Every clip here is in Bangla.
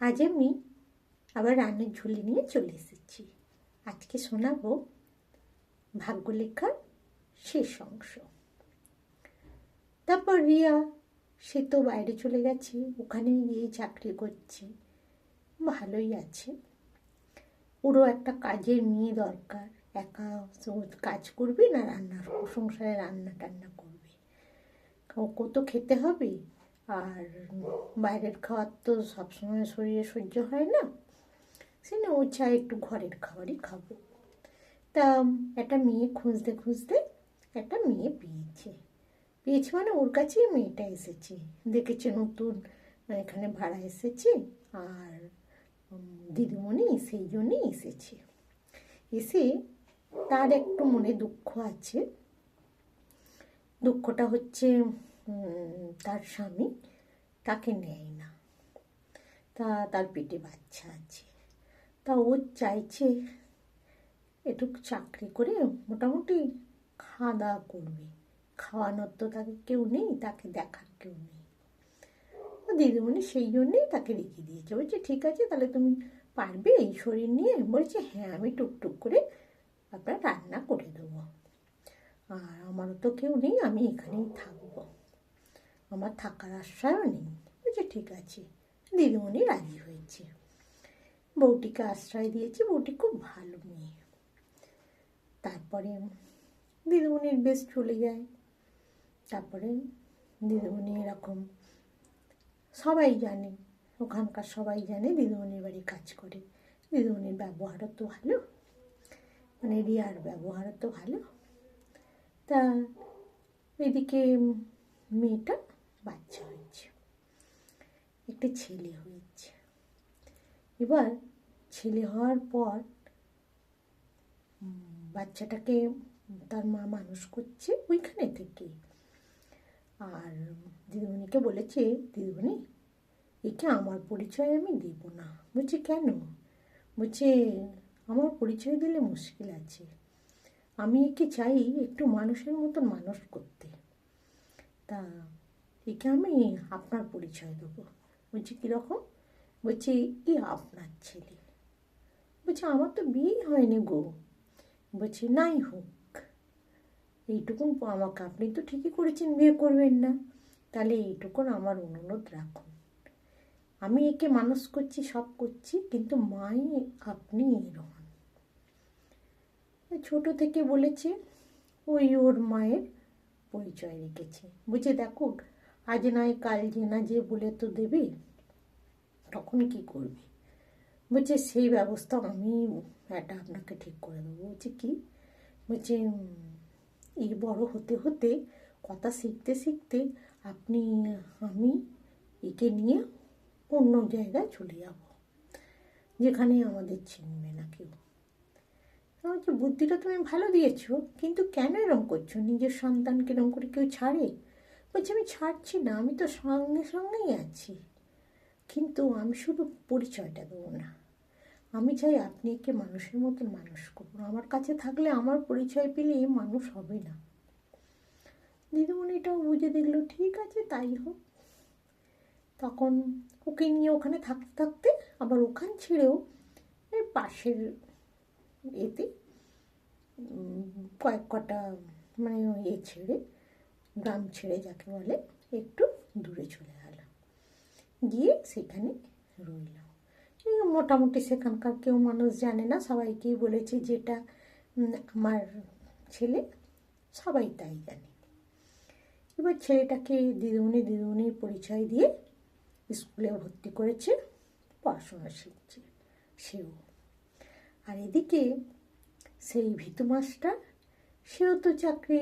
আজ আমি আবার রান্নার ঝুলি নিয়ে চলে এসেছি। আজকে শোনাবো ভাগ্যলেখার শেষ অংশ। তারপর রিয়া, সে তো বাইরে চলে গেছে ওখানে গিয়ে চাকরি করছে। ভালোই আছে। পুরো একটা কাজের মেয়ে দরকার, একা ও কাজ করবে না রান্না সংসারে রান্না টান্না করবে। ওকে তো খেতে হবে। আর বাইরের খাবার তো সবসময় শরীরে সহ্য হয় না। সে না, ও চায় একটু ঘরের খাবারই খাব। তা একটা মেয়ে খুঁজতে খুঁজতে একটা মেয়ে পেয়েছে। পেয়েছে মানে ওর কাছেই মেয়েটা এসেছে। দেখেছে নতুন এখানে ভাড়া এসেছে আর দিদিমণি সেই জন্যই এসেছে। এসে তার একটু মনে দুঃখ আছে। দুঃখটা হচ্ছে তার স্বামী তাকে নেয় না। তা তার পেটে বাচ্চা আছে। তা ও চাইছে একটু চাকরি করে মোটামুটি খাওয়া দাওয়া করবে। খাওয়ানোর তো তাকে কেউ নেই, তাকে দেখার কেউ নেই। দিদিমণি সেই জন্যেই তাকে রেখে দিয়েছে। বলছে, ঠিক আছে, তাহলে তুমি পারবে এই শরীর নিয়ে? বলছে হ্যাঁ আমি টুকটুক করে আপনার রান্না করে দেবো। আর আমারও তো কেউ নেই, আমি এখানেই থাকব। আমার থাকার আশ্রয়ও নেই। বলছে ঠিক আছে, দিদিমণি রাজি হয়েছে। বউটিকে আশ্রয় দিয়েছে, বউটি খুব ভালো মেয়ে। তারপরে দিদিমণির বেশ চলে যায়। তারপরে দিদিমণি এরকম সবাই জানে, ওখানকার সবাই জানে দিদিমণির বাড়ি কাজ করে। দিদিমণির ব্যবহারও তো ভালো মানে রিয়ার ব্যবহারও তো ভালো। তা এদিকে মেয়েটা বাচ্চা হয়েছে। একটা ছেলে হয়েছে। এবার ছেলে হওয়ার পর বাচ্চাটাকে তার মা মানুষ করছে ওইখানে থেকে। আর দিদিমণিকে বলেছে, দিদিমণি, একে আমার পরিচয় আমি দেব না। বলছে, কেন? বলছে, আমার পরিচয় দিলে মুশকিল আছে। আমি একে চাই একটু মানুষের মতন মানুষ করতে। তা একে আমি আপনার পরিচয় দেবো। বলছি কীরকম বলছি কি আপনার ছেলে। বলছে, আমার তো বিয়েই হয়নি গো। বলছি, নাই হোক। এইটুকুন আমাকে আপনি তো ঠিকই করেছেন বিয়ে করবেন না। তাহলে এইটুকুন আমার অনুরোধ রাখুন। আমি একে মানুষ করছি, সব করছি, কিন্তু মাই আপনি এরকম। ছোট থেকে বলেছে, ওই ওর মায়ের পরিচয় রেখেছে। বুঝে দেখো আজ নয়, কাল যে না যে বলে তো দেবে, তখন কি করবে? বলছে, সেই ব্যবস্থা আমি এটা আপনাকে ঠিক করে দেবো। বলছে, কি? বলছে এই বড় হতে হতে কথা শিখতে শিখতে আপনি, আমি একে নিয়ে অন্য জায়গায় চলে যাব, যেখানে আমাদের চিনবে না কেউ। বলছি, বুদ্ধিটা তুমি ভালো দিয়েছ, কিন্তু কেন এরম করছ? নিজের সন্তানকে এরম করে কেউ ছাড়ে? বলছি, আমি ছাড়ছি না, আমি তো সঙ্গে সঙ্গেই আছি। কিন্তু আমি শুধু পরিচয়টা দেবো না। আমি চাই আপনি একে মানুষের মতন মানুষ করুন। আমার কাছে থাকলে আমার পরিচয় পেলে মানুষ হবে না। দিদিমণি এটাও বুঝে দেখল, ঠিক আছে, তাই হোক। তখন ওকে নিয়ে ওখানে থাকতে থাকতে আবার ওখান ছেড়েও এই পাশের এতে কয়েক কটা মানে এ ছেড়ে গ্রাম ছেড়ে যাকে বলে, একটু দূরে চলে গেলাম। গিয়ে সেখানে রইলাম। মোটামুটি সেখানকার কেউ মানুষ জানে না, সবাইকেই বলেছে যেটা আমার ছেলে, সবাই তাই জানে। এবার ছেলেটাকে দিদিমণি, দিদিমণির পরিচয় দিয়ে স্কুলে ভর্তি করেছে, পড়াশোনা শিখছে সেও। আর এদিকে সেই ভিতু মাস্টার, সেও তো চাকরি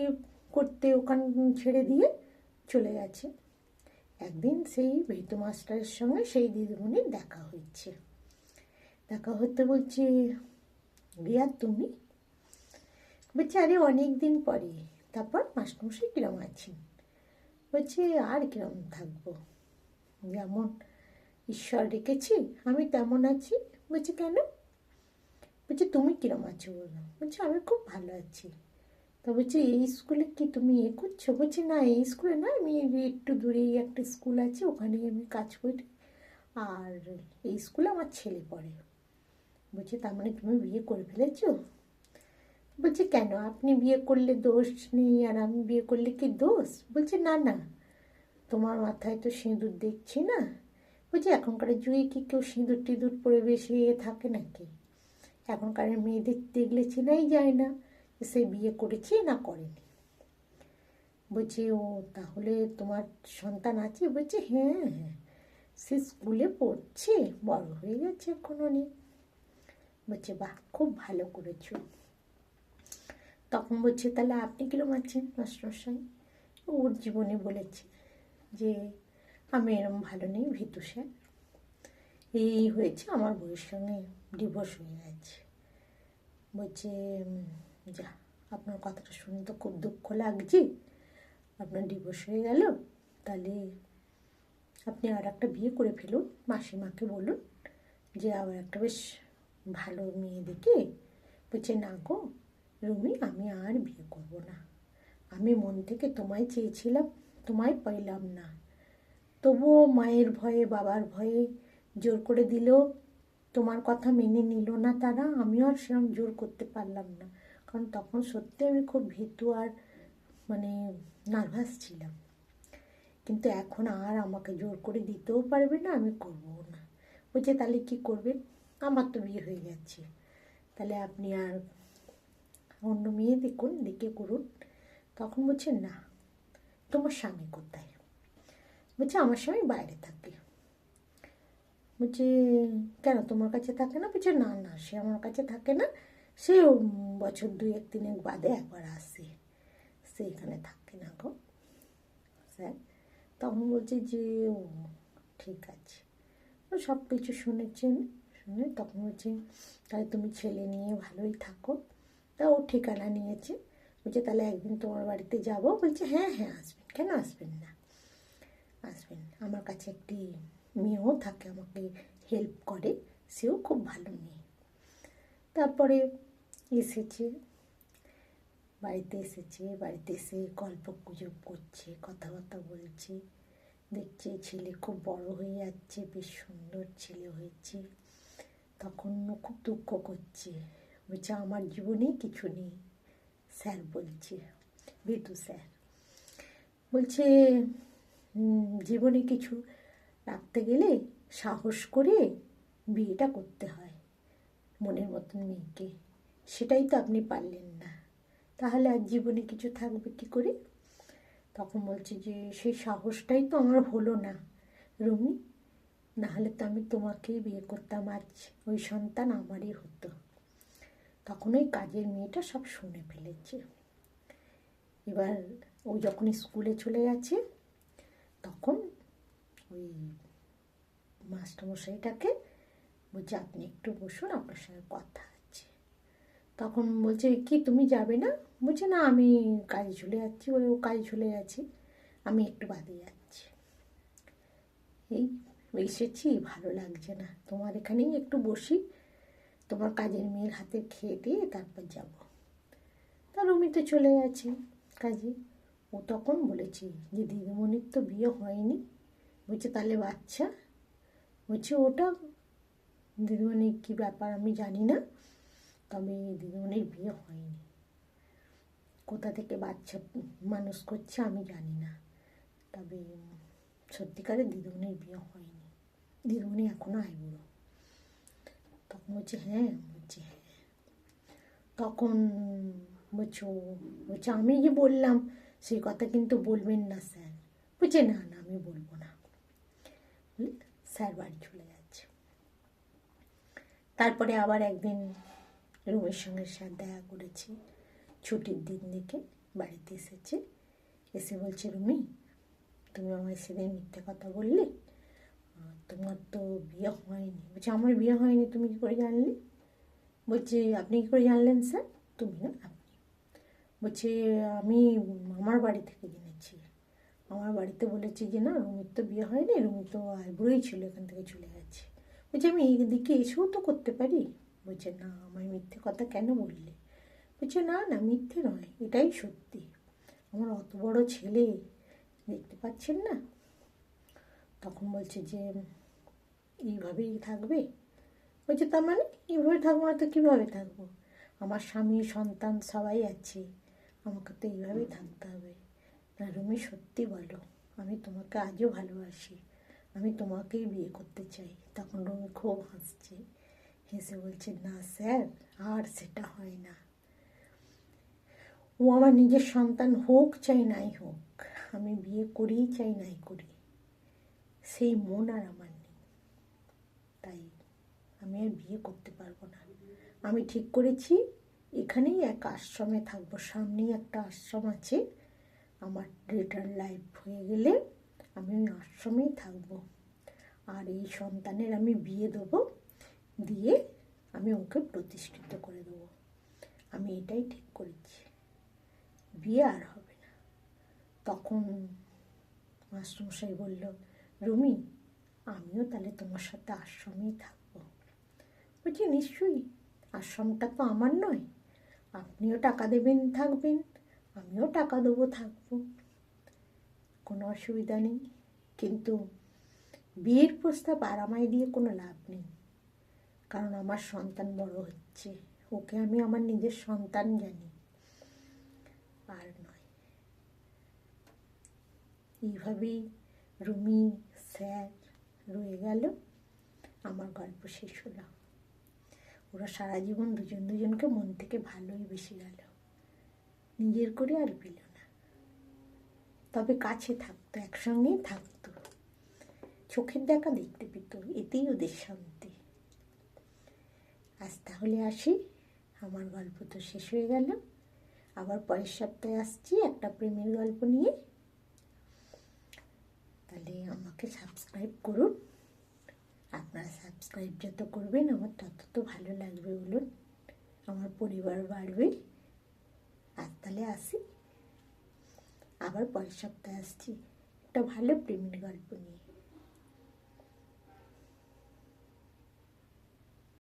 করতে ওখান ছেড়ে দিয়ে চলে গেছে। একদিন সেই ভিতু মাস্টারের সঙ্গে সেই দিদিমণির দেখা হচ্ছে দেখা হতে বলছে, রিয়া, তুমি? বলছে, আরে অনেক দিন পরে। তারপর মাস্টারমশাই কিরম আছেন? বলছে, আর কিরম থাকব? যেমন ঈশ্বর রেখেছি আমি তেমন আছি। বলছে, কেন? বলছে, তুমি কিরম আছো বলো? বলছে, আমি খুব ভালো আছি। তা বলছে এই স্কুলে কি তুমি এ করছ বলছি, না, এই স্কুলে না, আমি একটু দূরেই একটা স্কুল আছে, ওখানেই আমি কাজ করি। আর এই স্কুলে আমার ছেলে পড়ে। বলছে, তার মানে তুমি বিয়ে করে ফেলেছো? বলছে, কেন? আপনি বিয়ে করলে দোষ নেই, আর আমি বিয়ে করলে কি দোষ? বলছে, না না, তোমার মাথায় তো সিঁদুর দেখছি না। বলছে, এখনকার যুগে কি কেউ সিঁদুর টিঁদুর পরে বেশি থাকে নাকি? এখনকার মেয়েদের দেখলে চেনাই যায় না। সে বিয়ে করেছে, না করেনি। বলছে, ও, তাহলে তোমার সন্তান আছে? বলছে হ্যাঁ হ্যাঁ সে স্কুলে পড়ছে, বড় হয়ে গেছে এখন অনেক বলছে, বাহ, খুব ভালো করেছ। তখন বলছে, তাহলে আপনি কিরম আছেন মাস্টারমশাই? ওর জীবনে বলেছে যে, আমি এরম ভালো নেই ভিতু স্যার। এই হয়েছে, আমার বউয়ের সঙ্গে ডিভোর্স হয়ে গেছে। বলছে যা আপনার কথাটা শুনে তো খুব দুঃখ লাগছে। আপনার ডিভোর্স হয়ে গেল, তাহলে আপনি আর একটা বিয়ে করে ফেলুন। মাসিমাকে বলুন যে আবার একটা বেশ ভালো মেয়ে দেখে বলছে, না গো, রুমি, আমি আর বিয়ে করব না। আমি মন থেকে তোমায় চেয়েছিলাম, তোমায় পাইলাম না। তবুও মায়ের ভয়ে, বাবার ভয়ে জোর করে দিলেও তোমার কথা মেনে নিল না তারা। আমিও আর সেরকম জোর করতে পারলাম না। কারণ তখন সত্যি আমি খুব ভীতু আর মানে নার্ভাস ছিলাম। কিন্তু এখন আর আমাকে জোর করে দিতেও পারবে না, আমি করবও না। বলছে, তাহলে কি করবে? আমার তো বিয়ে হয়ে গেছে। তাহলে আপনি আর অন্য মেয়ে দেখুন, দেখে করুন। তখন বলছে, না, তোমার স্বামী কোথায়? বলছে, আমার স্বামী বাইরে থাকে। বলছে, কেন তোমার কাছে থাকে না? বলছে, না না, সে আমার কাছে থাকে না। সে বছর দুই এক তিনেক বাদে একবার আসে। সে এখানে থাকে না গো। স্যার, তখন বলছে যে, ঠিক আছে। ও সব কিছু শুনেছেন শুনে তখন বলছে, তাহলে তুমি ছেলে নিয়ে ভালোই থাকো। তা ও ঠিকানা নিয়েছে। বলছে, তাহলে একদিন তোমার বাড়িতে যাব? বলছে হ্যাঁ হ্যাঁ আসবেন। কেন আসবেন না? আসবেন। আমার কাছে একটি মেয়েও থাকে, আমাকে হেল্প করে। সেও খুব ভালো মেয়ে। তারপরে এসেছে। বাড়িতে এসেছে, বাড়িতে এসে গল্প গুজব করছে, কথাবার্তা বলছে। দেখছে ছেলে খুব বড় হয়ে যাচ্ছে, বেশ সুন্দর ছেলে হয়েছে। তখন খুব দুঃখ করছে। বলছে, আমার জীবনেই কিছু নেই। স্যার বলছে বিটু স্যার। বলছে জীবনে কিছু রাখতে গেলে সাহস করে বিয়েটা করতে হয়। মনের মতন মেয়েকে। সেটাই তো আপনি পারলেন না। তাহলে আর জীবনে কিছু থাকবে কি করে? তখন বলছে যে, সেই সাহসটাই তো আমার হলো না, রুমি। নাহলে তো আমি তোমাকেই বিয়ে করতাম, আজ ওই সন্তান আমারই হতো। তখন ওই কাজের মেয়েটা সব শুনে ফেলেছে। এবার ও যখন স্কুলে চলে গেছে, তখন ওই মাস্টারমশাইটাকে বলছে, আপনি একটু বসুন, আপনার সঙ্গে কথা তখন বলছে, কি, তুমি যাবে না? বলছে, না, আমি কাজে চলে যাচ্ছি। ওই ও কাজে চলে গেছে আমি একটু বাদে যাচ্ছি। এই, এসেছি, ভালো লাগছে না। তোমার এখানেই একটু বসি, তোমার কাজের মেয়ের হাতে খেয়ে দিয়ে তারপর যাব। তা রুমি তো চলে গেছে কাজে। ও তখন বলেছে যে, দিদিমণির তো বিয়ে হয়নি। বলছে, তাহলে বাচ্চা? বলছে, ওটা দিদিমণির কী ব্যাপার আমি জানি না। তবে দিদিমণির বিয়ে হয়নি। কোথা থেকে বাচ্চা মানুষ করছে আমি জানি না। তবে সত্যিকারের দিদিমণির বিয়ে হয়নি। দিদিমণি এখনও আইবুড়ো তখন বলছে হ্যাঁ বলছে হ্যাঁ। তখন বলছো বলছে, আমি যে বললাম সেই কথা কিন্তু বলবেন না, স্যার। বলছে, না না, আমি বলব না। স্যার বাড়ি চলে যাচ্ছে। তারপরে আবার একদিন রুমের সঙ্গে স্যার দেখা করেছি। ছুটির দিন দেখে বাড়িতে এসেছে। এসে বলছে, রুমি, তুমি আমায় সেদিন মিথ্যে কথা বললে? তোমার তো বিয়ে হয়নি। বলছে, আমার বিয়ে হয়নি, তুমি কী করে জানলে? বলছে, আপনি কী করে জানলেন স্যার? তুমি না, আপনি। বলছে, আমি আমার বাড়ি থেকে জেনেছি। আমার বাড়িতে বলেছি যে, না, রুমির তো বিয়ে হয়নি, রুমি তো আইবুড়োই ছিল, এখান থেকে চলে গেছে। বলছে, আমি এই দিকে এসেও তো করতে পারি? বলছে, না আমার মিথ্যে কথা কেন বললে? বলছে, না না, মিথ্যে নয়, এটাই সত্যি। আমার অত বড় ছেলে, দেখতে পাচ্ছেন না? তখন বলছে যে, এইভাবেই থাকবে? বলছে, তার মানে এইভাবে থাকব না তো কীভাবে থাকব? আমার স্বামী, সন্তান সবাই আছে, আমাকে তো এইভাবেই থাকতে হবে। না, রুমি, সত্যি বলো, আমি তোমাকে আজও ভালোবাসি, আমি তোমাকেই বিয়ে করতে চাই। তখন রুমি খুব হাসছে। হেসে বলছে, না স্যার, আর সেটা হয় না। ও আমার নিজের সন্তান হোক চাই নাই হোক, আমি বিয়ে করেই চাই নাই করি। সেই মন আর আমার নেই। তাই আমি আর বিয়ে করতে পারব না। আমি ঠিক করেছি, এখানেই এক আশ্রমে থাকব, সামনেই একটা আশ্রম আছে। আমার রিটার্ন লাইফ হয়ে গেলে আমি ওই আশ্রমেই থাকব। আর এই সন্তানের আমি বিয়ে দেবো। দিয়ে আমি ওকে প্রতিষ্ঠিত করে দেবো। আমি এটাই ঠিক করেছি। বিয়ে আর হবে না। তখন মাস্টারমশাই বলল, রুমি, আমিও তাহলে তোমার সাথে আশ্রমেই থাকব। বলছি, নিশ্চয়ই। আশ্রমটা তো আমার নয়। আপনিও টাকা দেবেন, থাকবেন। আমিও টাকা দেবো, থাকব। কোনো অসুবিধা নেই। কিন্তু বিয়ের প্রস্তাব আর আমায় দিয়ে কোনো লাভ নেই। কারণ আমার সন্তান বড় হচ্ছে। ওকে আমি আমার নিজের সন্তান জানি। আর নয়। এইভাবেই রুমি, স্যার রয়ে গেল। আমার গল্প শেষ হলো। ওরা সারা জীবন দুজন দুজনকে মন থেকে ভালোই বেশি গেল। নিজের করে আর পেল না। তবে কাছে থাকতো, একসঙ্গেই থাকতো। চোখের দেখা দেখতে পেত, এতেই ওদের শান্তি। আজ তাহলে আসি। আমার গল্প তো শেষ হয়ে গেল। আবার পরের সপ্তাহে আসছি একটা প্রেমের গল্প নিয়ে। তাহলে আমাকে সাবস্ক্রাইব করুন। আপনারা সাবস্ক্রাইব যত করবেন, আমার তত তো ভালো লাগবে বলুন। আমার পরিবার বাড়বে। আর তাহলে আসি। আবার পরের সপ্তাহে আসছি। একটা ভালো প্রেমের গল্প নিয়ে।